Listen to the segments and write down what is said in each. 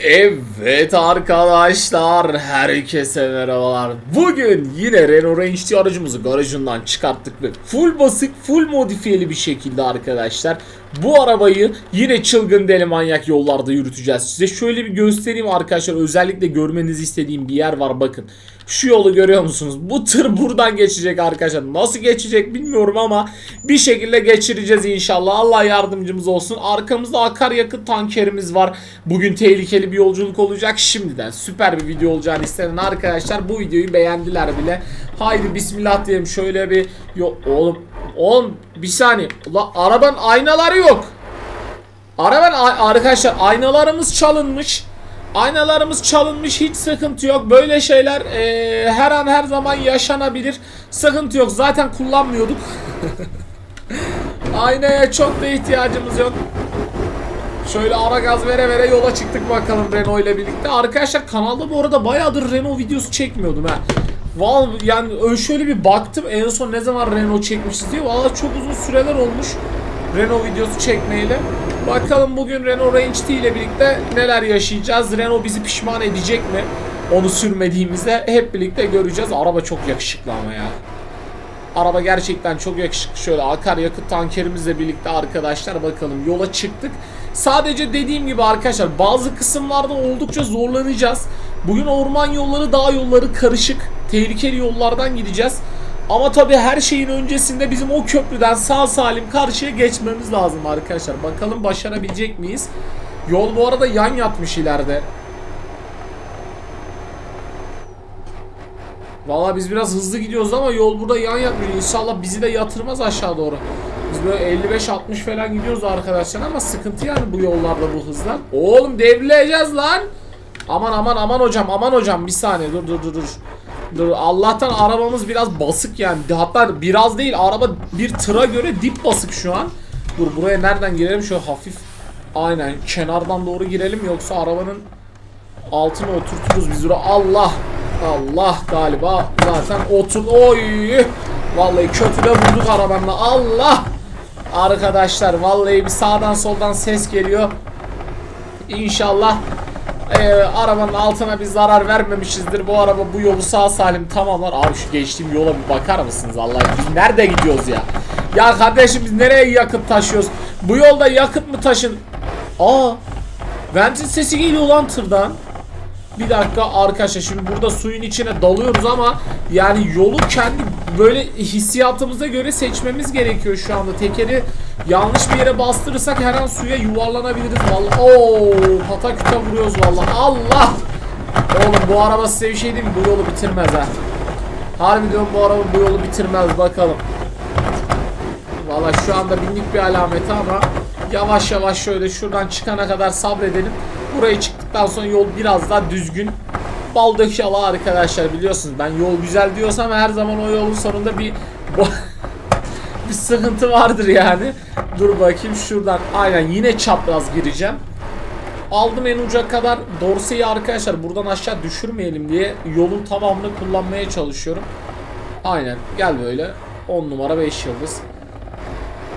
Evet arkadaşlar herkese merhabalar. Bugün yine Renault Range aracımızı garajından çıkarttık ve full basık full modifiyeli bir şekilde arkadaşlar bu arabayı yine çılgın deli manyak yollarda yürüteceğiz. Size şöyle bir göstereyim arkadaşlar özellikle görmenizi istediğim bir yer var bakın. Şu yolu görüyor musunuz? Bu tır buradan geçecek arkadaşlar. Nasıl geçecek bilmiyorum ama bir şekilde geçireceğiz inşallah. Allah yardımcımız olsun. Arkamızda akaryakıt tankerimiz var. Bugün tehlikeli bir yolculuk olacak. Şimdiden süper bir video olacağını istenen arkadaşlar bu videoyu beğendiler bile. Haydi bismillah diyelim şöyle bir Yo oğlum oğlum bir saniye. Ulan arabanın aynaları yok. Araban arkadaşlar aynalarımız çalınmış. Aynalarımız çalınmış hiç sıkıntı yok. Böyle şeyler eee, her an her zaman yaşanabilir. Sıkıntı yok. Zaten kullanmıyorduk. Aynaya çok da ihtiyacımız yok. Şöyle ara gaz vere vere yola çıktık bakalım Renault ile birlikte. Arkadaşlar kanalda bu arada bayağıdır Renault videosu çekmiyordum ha. Vallahi yani şöyle bir baktım en son ne zaman Renault çekmişiz diye. Vallahi çok uzun süreler olmuş Renault videosu çekmeyle. Bakalım bugün Renault Range T ile birlikte neler yaşayacağız. Renault bizi pişman edecek mi? Onu sürmediğimizde hep birlikte göreceğiz. Araba çok yakışıklı ama ya. Araba gerçekten çok yakışıklı. Şöyle akaryakıt tankerimizle birlikte arkadaşlar bakalım yola çıktık. Sadece dediğim gibi arkadaşlar bazı kısımlarda oldukça zorlanacağız. Bugün orman yolları, dağ yolları karışık. Tehlikeli yollardan gideceğiz. Ama tabii her şeyin öncesinde bizim o köprüden sağ salim karşıya geçmemiz lazım arkadaşlar. Bakalım başarabilecek miyiz? Yol bu arada yan yatmış ileride. Valla biz biraz hızlı gidiyoruz ama yol burada yan yatmıyor. İnşallah bizi de yatırmaz aşağı doğru. Biz böyle 55-60 falan gidiyoruz arkadaşlar ama sıkıntı yani bu yollarda bu hızlar. Oğlum devrileceğiz lan. Aman aman aman hocam aman hocam bir saniye dur dur dur dur. Dur Allah'tan arabamız biraz basık yani. Hatta biraz değil araba bir tıra göre dip basık şu an. Dur buraya nereden girelim şöyle hafif. Aynen kenardan doğru girelim yoksa arabanın altına oturturuz biz buraya. Allah Allah galiba zaten otur. Oy! Vallahi kötü de vurduk arabanla. Allah! Arkadaşlar vallahi bir sağdan soldan ses geliyor. İnşallah e, arabanın altına bir zarar vermemişizdir. Bu araba bu yolu sağ salim tamamlar. Abi şu geçtiğim yola bir bakar mısınız Allah Biz nerede gidiyoruz ya? Ya kardeşim biz nereye yakıt taşıyoruz? Bu yolda yakıt mı taşın? Aa! Ventil sesi geliyor lan tırdan. Bir dakika arkadaşlar şimdi burada suyun içine dalıyoruz ama yani yolu kendi böyle hissiyatımıza göre seçmemiz gerekiyor şu anda. Tekeri yanlış bir yere bastırırsak her an suya yuvarlanabiliriz vallahi. Oo, pataküte vuruyoruz vallahi. Allah! Oğlum bu araba size bir şey diyeyim mi? Bu yolu bitirmez ha. Harbi diyorum bu araba bu yolu bitirmez bakalım. Valla şu anda binlik bir alameti ama yavaş yavaş şöyle şuradan çıkana kadar sabredelim. Buraya çıktıktan sonra yol biraz daha düzgün. Bal dök yala arkadaşlar biliyorsunuz. Ben yol güzel diyorsam her zaman o yolun sonunda bir bir sıkıntı vardır yani. Dur bakayım şuradan aynen yine çapraz gireceğim. Aldım en uca kadar dorseyi arkadaşlar buradan aşağı düşürmeyelim diye yolun tamamını kullanmaya çalışıyorum. Aynen gel böyle 10 numara 5 yıldız.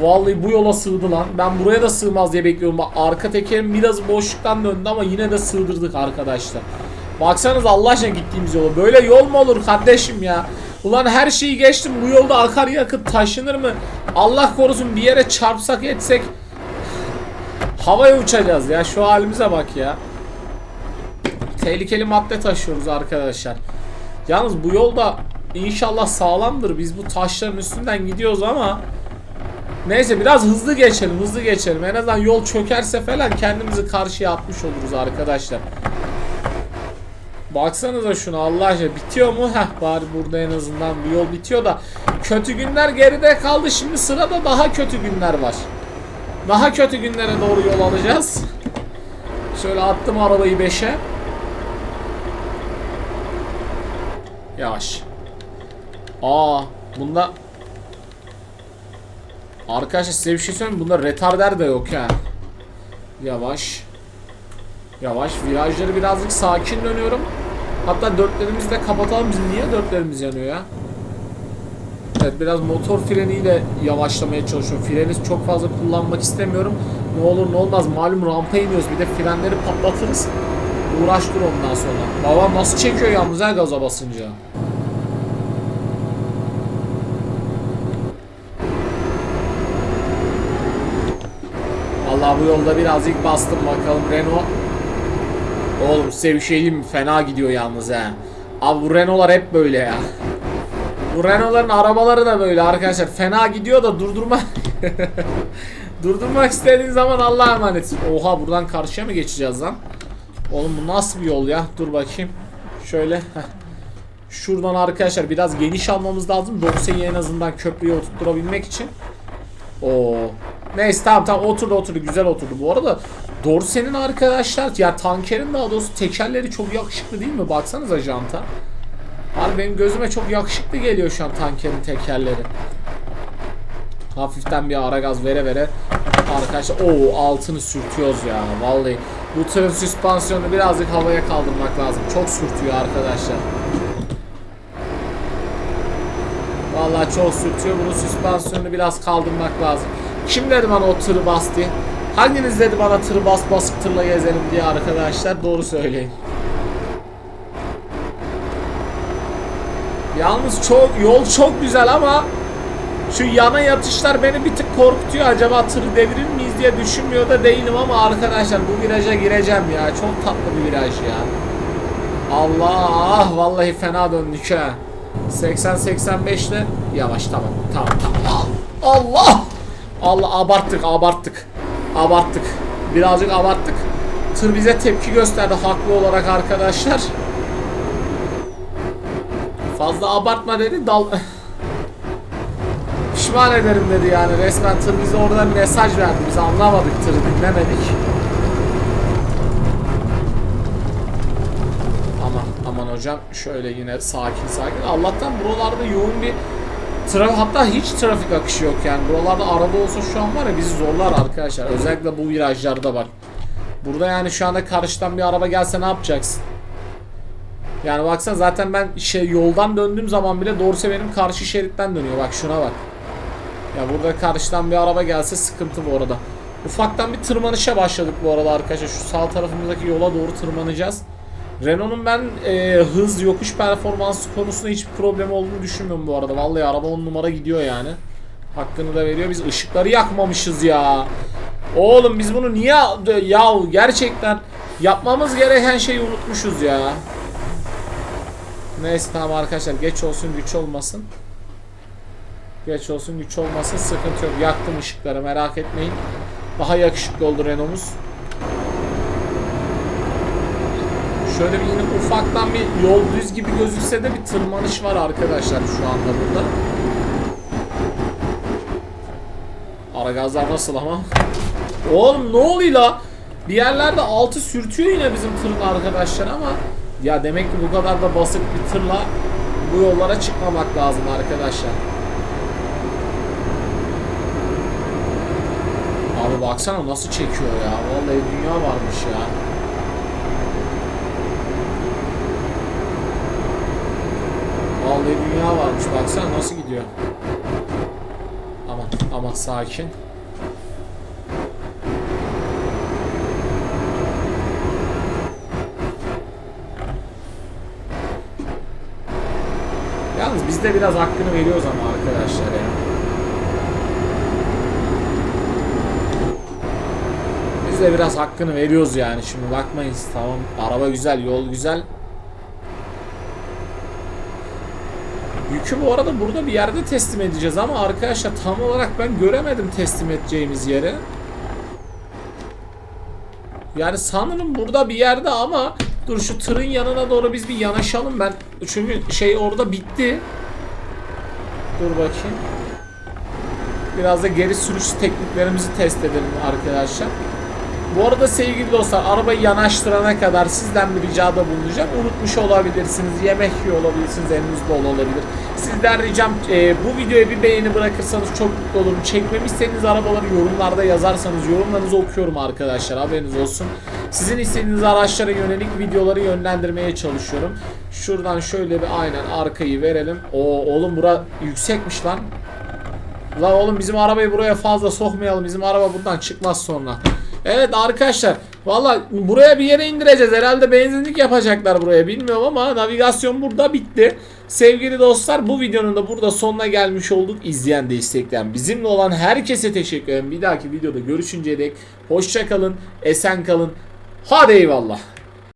Vallahi bu yola sığdı lan. Ben buraya da sığmaz diye bekliyorum. Bak arka tekerim biraz boşluktan döndü ama yine de sığdırdık arkadaşlar. Baksanız Allah aşkına gittiğimiz yola. Böyle yol mu olur kardeşim ya? Ulan her şeyi geçtim. Bu yolda akaryakıt taşınır mı? Allah korusun bir yere çarpsak etsek havaya uçacağız ya. Şu halimize bak ya. Tehlikeli madde taşıyoruz arkadaşlar. Yalnız bu yolda inşallah sağlamdır. Biz bu taşların üstünden gidiyoruz ama Neyse biraz hızlı geçelim hızlı geçelim. En azından yol çökerse falan kendimizi karşıya atmış oluruz arkadaşlar. Baksanıza şuna Allah aşkına bitiyor mu? Heh bari burada en azından bir yol bitiyor da kötü günler geride kaldı. Şimdi sırada daha kötü günler var. Daha kötü günlere doğru yol alacağız. Şöyle attım arabayı 5'e. Yavaş. Aa bunda Arkadaşlar size bir şey söyleyeyim? Bunda retarder de yok ya. Yavaş. Yavaş. Virajları birazcık sakin dönüyorum. Hatta dörtlerimizi de kapatalım. Bizim niye dörtlerimiz yanıyor ya? Evet biraz motor freniyle yavaşlamaya çalışıyorum. Freni çok fazla kullanmak istemiyorum. Ne olur ne olmaz malum rampa iniyoruz. Bir de frenleri patlatırız. Uğraş dur ondan sonra. Babam nasıl çekiyor yalnız ha gaza basınca. Allah bu yolda birazcık bastım bakalım Renault. Oğlum mi? Fena gidiyor yalnız ha. Abi bu Renault'lar hep böyle ya. Bu Renault'ların arabaları da böyle arkadaşlar. Fena gidiyor da durdurma. Durdurmak istediğin zaman Allah'a emanetsin. Oha buradan karşıya mı geçeceğiz lan? Oğlum bu nasıl bir yol ya? Dur bakayım. Şöyle. Şuradan arkadaşlar biraz geniş almamız lazım. Dorse'yi en azından köprüye oturtturabilmek için. Oo. Neyse tamam tamam oturdu oturdu güzel oturdu. Bu arada Dorse'nin arkadaşlar ya tankerin daha doğrusu tekerleri çok yakışıklı değil mi? Baksanıza janta. Abi benim gözüme çok yakışıklı geliyor şu an tankerin tekerleri. Hafiften bir ara gaz vere vere arkadaşlar o altını sürtüyoruz ya vallahi bu tırın süspansiyonu birazcık havaya kaldırmak lazım çok sürtüyor arkadaşlar Vallahi çok sürtüyor bunun süspansiyonunu biraz kaldırmak lazım kim dedi bana o tırı bas diye hanginiz dedi bana tırı bas basıp tırla gezelim diye arkadaşlar doğru söyleyin Yalnız çok yol çok güzel ama şu yana yatışlar beni bir tık korkutuyor. Acaba tırı devirir miyiz diye düşünmüyor da değilim ama arkadaşlar bu viraja gireceğim ya. Çok tatlı bir viraj ya. Allah vallahi fena döndük ha. 80-85 ile yavaş tamam tamam tamam. Allah Allah abarttık abarttık. Abarttık. Birazcık abarttık. Tır bize tepki gösterdi haklı olarak arkadaşlar. Fazla abartma dedi dal pişman ederim dedi yani resmen tır bize oradan mesaj verdi biz anlamadık tırı dinlemedik aman aman hocam şöyle yine sakin sakin Allah'tan buralarda yoğun bir trafik hatta hiç trafik akışı yok yani buralarda araba olsa şu an var ya bizi zorlar arkadaşlar özellikle bu virajlarda bak burada yani şu anda karşıdan bir araba gelse ne yapacaksın yani baksana zaten ben şey yoldan döndüğüm zaman bile doğrusu benim karşı şeritten dönüyor bak şuna bak ya burada karşıdan bir araba gelse sıkıntı bu arada. Ufaktan bir tırmanışa başladık bu arada arkadaşlar. Şu sağ tarafımızdaki yola doğru tırmanacağız. Renault'un ben e, hız yokuş performansı konusunda hiçbir problem olduğunu düşünmüyorum bu arada. Vallahi araba on numara gidiyor yani. Hakkını da veriyor. Biz ışıkları yakmamışız ya. Oğlum biz bunu niye ya gerçekten yapmamız gereken şeyi unutmuşuz ya. Neyse tamam arkadaşlar geç olsun güç olmasın. Geç olsun güç olmasın sıkıntı yok. Yaktım ışıkları merak etmeyin. Daha yakışıklı oldu Renault'umuz. Şöyle bir yine ufaktan bir yol düz gibi gözükse de bir tırmanış var arkadaşlar şu anda burada. Ara gazlar nasıl ama? Oğlum ne oluyor la? Bir yerlerde altı sürtüyor yine bizim tırın arkadaşlar ama ya demek ki bu kadar da basık bir tırla bu yollara çıkmamak lazım arkadaşlar. Abi baksana nasıl çekiyor ya. Vallahi dünya varmış ya. Vallahi dünya varmış. Baksana nasıl gidiyor. Ama ama sakin. Yalnız biz de biraz hakkını veriyoruz ama arkadaşlar ya. Biz de biraz hakkını veriyoruz yani şimdi bakmayın tamam araba güzel yol güzel Yükü bu arada burada bir yerde teslim edeceğiz ama arkadaşlar tam olarak ben göremedim teslim edeceğimiz yeri. Yani sanırım burada bir yerde ama dur şu tırın yanına doğru biz bir yanaşalım. Ben çünkü şey orada bitti. Dur bakayım. Biraz da geri sürüş tekniklerimizi test edelim arkadaşlar bu arada sevgili dostlar arabayı yanaştırana kadar sizden bir ricada bulunacağım. Unutmuş olabilirsiniz, yemek yiyor olabilirsiniz, eliniz dolu olabilir. Sizden ricam e, bu videoya bir beğeni bırakırsanız çok mutlu olurum. Çekmemi istediğiniz arabaları yorumlarda yazarsanız yorumlarınızı okuyorum arkadaşlar haberiniz olsun. Sizin istediğiniz araçlara yönelik videoları yönlendirmeye çalışıyorum. Şuradan şöyle bir aynen arkayı verelim. O oğlum bura yüksekmiş lan. La oğlum bizim arabayı buraya fazla sokmayalım. Bizim araba buradan çıkmaz sonra. Evet arkadaşlar valla buraya bir yere indireceğiz. Herhalde benzinlik yapacaklar buraya bilmiyorum ama navigasyon burada bitti. Sevgili dostlar bu videonun da burada sonuna gelmiş olduk. İzleyen destekleyen bizimle olan herkese teşekkür ederim. Bir dahaki videoda görüşünceye dek hoşça esen kalın. Hadi eyvallah.